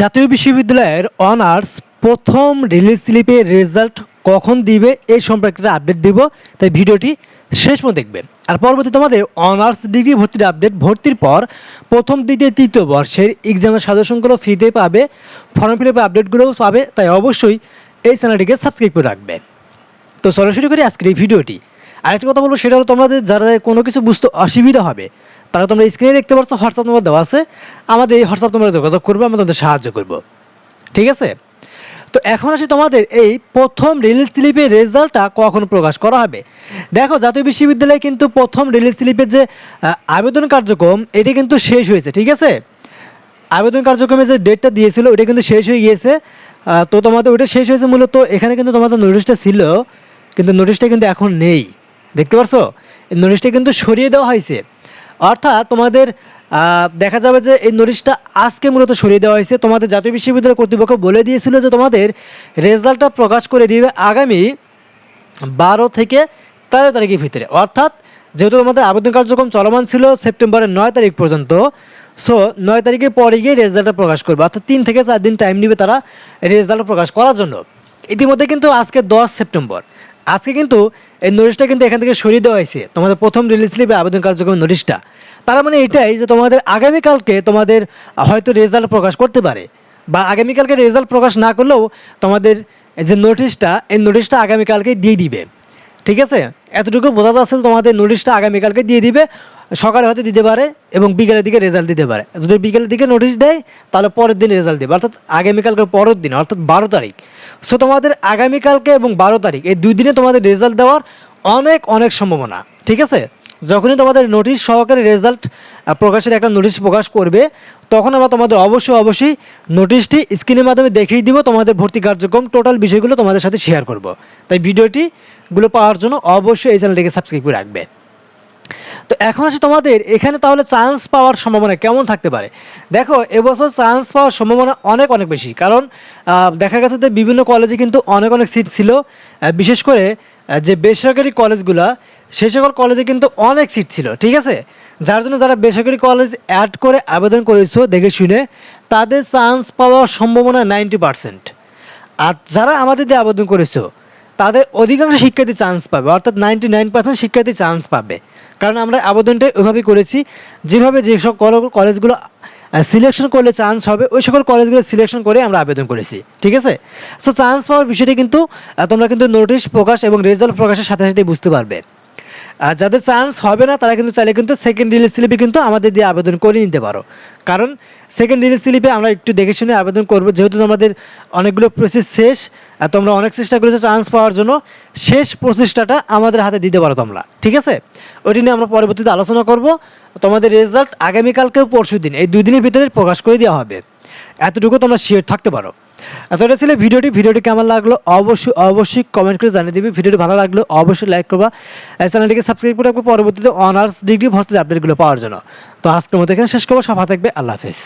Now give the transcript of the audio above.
জাতীয় বিশ্ববিদ্যালয়ের অনার্স প্রথম রিলিজ স্লিপের রেজাল্ট কখন দিবে এই সম্পর্কে আপডেট দিব। তাই ভিডিওটি শেষ পর্যন্ত দেখবেন। আর পরবর্তী তোমাদের অনার্স ডিগ্রি ভর্তির আপডেট ভর্তির পর প্রথম, দ্বিতীয়, তৃতীয় বর্ষের এক্সামের সাজেশনগুলো ফ্রিতে পাবে ফর্ম ফিল আপের আপডেটগুলোও পাবে, তাই অবশ্যই এই চ্যানেলটিকে সাবস্ক্রাইব করে রাখবে। তো সরাসরি করে আজকের এই ভিডিওটি। আরেকটা কথা বলব, সেটা হলো তোমাদের যারা কোনো কিছু বুঝতে অসুবিধা হবে তারা তোমরা স্ক্রিনে দেখতে পাচ্ছ হোয়াটসঅ্যাপ নম্বর দেওয়া আছে। আমাদের এই হোয়াটসঅ্যাপ নম্বরে যোগাযোগ করব, আমরা তোমাদের সাহায্য করব। ঠিক আছে? তো এখন আসি তোমাদের এই প্রথম রিলিজ স্লিপের রেজাল্টটা কখন প্রকাশ করা হবে? দেখো, জাতীয় বিশ্ববিদ্যালয়ে কিন্তু প্রথম রিলিজ স্লিপের যে আবেদন কার্যক্রম, এটা কিন্তু শেষ হয়েছে, ঠিক আছে? আবেদন কার্যক্রমে যে ডেটটা দিয়েছিল, ওটা কিন্তু শেষ হয়ে গিয়েছে। তো তোমাদের ওটা শেষ হয়েছে মূলত, এখানে কিন্তু তোমাদের নোটিশটা ছিল, কিন্তু নোটিশটা কিন্তু এখন নেই। দেখতে পারছ? নোটিশটা কিন্তু সরিয়ে দেওয়া হয়েছে। অর্থাৎ তোমাদের দেখা যাবে যে এই নোটিশটা আজকে মূলত সরিয়ে দেওয়া হয়েছে। তোমাদের জাতীয় বিশ্ববিদ্যালয় কর্তৃপক্ষ বলে দিয়েছিল যে তোমাদের রেজাল্টটা প্রকাশ করে দিবে আগামী বারো থেকে তেরো তারিখের ভিতরে। অর্থাৎ যেহেতু আমাদের আবেদন কার্যক্রম চলমান ছিল সেপ্টেম্বরের নয় তারিখ পর্যন্ত সো নয় তারিখের পরে গিয়ে রেজাল্টটা প্রকাশ করবে। অর্থাৎ তিন থেকে চার দিন টাইম নেবে তারা রেজাল্ট প্রকাশ করার জন্য। ইতিমধ্যে কিন্তু আজকে দশ সেপ্টেম্বর। আজকে কিন্তু এই নোটিশটা কিন্তু এখান থেকে সরিয়ে দেওয়া হয়েছে। তোমাদের প্রথম রিলিজ স্লিপে আবেদন কার্যক্রমের নোটিশটা তার মানে এটাই যে তোমাদের আগামীকালকে তোমাদের হয়তো রেজাল্ট প্রকাশ করতে পারে বা আগামীকালকে রেজাল্ট প্রকাশ না করলেও তোমাদের যে নোটিশটা এই নোটিশটা আগামীকালকে দিয়ে দিবে। ঠিক আছে? এতটুকু বোঝা যাচ্ছে তোমাদের নোটিশটা আগামীকালকে দিয়ে দিবে, সকালে হয়তো দিতে পারে এবং বিকেলের দিকে রেজাল্ট দিতে পারে। যদি বিকেলের দিকে নোটিশ দেয়, তাহলে পরের দিন রেজাল্ট দেবে, অর্থাৎ আগামীকালকে পরের দিন, অর্থাৎ বারো তারিখ। সো তোমাদের আগামীকালকে এবং বারো তারিখ, এই দুই দিনে তোমাদের রেজাল্ট দেওয়ার অনেক অনেক সম্ভাবনা, ঠিক আছে? যখনই তোমাদের নোটিশ সহকারে রেজাল্ট প্রকাশের একটা নোটিশ প্রকাশ করবে, তখন আমরা তোমাদের অবশ্যই অবশ্যই নোটিশটি স্ক্রিনের মাধ্যমে দেখিয়ে দিব, তোমাদের ভর্তি কার্যক্রম টোটাল বিষয়গুলো তোমাদের সাথে শেয়ার করব। তাই ভিডিওটি গুলো পাওয়ার জন্য অবশ্যই এই চ্যানেলটিকে সাবস্ক্রাইব করে রাখবে। তো এখন আসে তোমাদের, এখানে তাহলে চান্স পাওয়ার সম্ভাবনা কেমন থাকতে পারে? দেখো, এবছর চান্স পাওয়ার সম্ভাবনা অনেক অনেক বেশি। কারণ দেখা গেছে যে বিভিন্ন কলেজে কিন্তু অনেক অনেক সিট ছিল। বিশেষ করে যে বেসরকারি কলেজগুলা সে সকল কলেজে কিন্তু অনেক সিট ছিল, ঠিক আছে? যার জন্য যারা বেসরকারি কলেজ অ্যাড করে আবেদন করেছ, দেখে শুনে, তাদের চান্স পাওয়ার সম্ভাবনা নাইনটি পার্সেন্ট আর যারা আমাদের দিয়ে আবেদন করেছ তাদের অধিকাংশ শিক্ষার্থী চান্স পাবে, অর্থাৎ নাইনটি নাইন পার্সেন্ট শিক্ষার্থী চান্স পাবে। কারণ আমরা আবেদনটা ওইভাবে করেছি, যেভাবে যেসব কল- কলেজগুলো সিলেকশন করলে চান্স হবে, ওই সকল কলেজগুলো সিলেকশন করে আমরা আবেদন করেছি, ঠিক আছে? সো চান্স পাওয়ার বিষয়টি কিন্তু তোমরা কিন্তু নোটিশ প্রকাশ এবং রেজাল্ট প্রকাশের সাথে সাথে বুঝতে পারবে। আর যাদের চান্স হবে না, তারা কিন্তু চাইলে কিন্তু সেকেন্ড রিলিজ স্লিপে কিন্তু আমাদের দিয়ে আবেদন করে নিতে পারো। কারণ সেকেন্ড রিলিজ স্লিপে আমরা একটু দেখে শুনে আবেদন করব। যেহেতু আমাদের অনেকগুলো প্রসেস শেষ, আর তোমরা অনেক চেষ্টা করেছ চান্স পাওয়ার জন্য, শেষ প্রচেষ্টাটা আমাদের হাতে দিতে পারো তোমরা। ঠিক আছে? ওইটি নিয়ে আমরা পরবর্তীতে আলোচনা করব। তোমাদের রেজাল্ট আগামীকালকে পরশু দিন এই দুই দিনের ভিতরে প্রকাশ করে দেওয়া হবে। এতটুকু তোমরা শিওর থাকতে পারো। তো এটা ছিল ভিডিওটি। ভিডিওটি কেমন লাগল? অবশ্যই অবশ্যই কমেন্ট করে জানিয়ে দিবি। ভিডিওটি ভালো লাগল, অবশ্যই লাইক করবা। চ্যানেলটিকে সাবস্ক্রাইব করে রাখব পরবর্তীতে অনার্স ডিগ্রি ভর্তির আপডেটগুলো পাওয়ার জন্য। তো আজকের মতো এখানে শেষ করব। সফা থাকবে। আল্লাহ হাফেজ।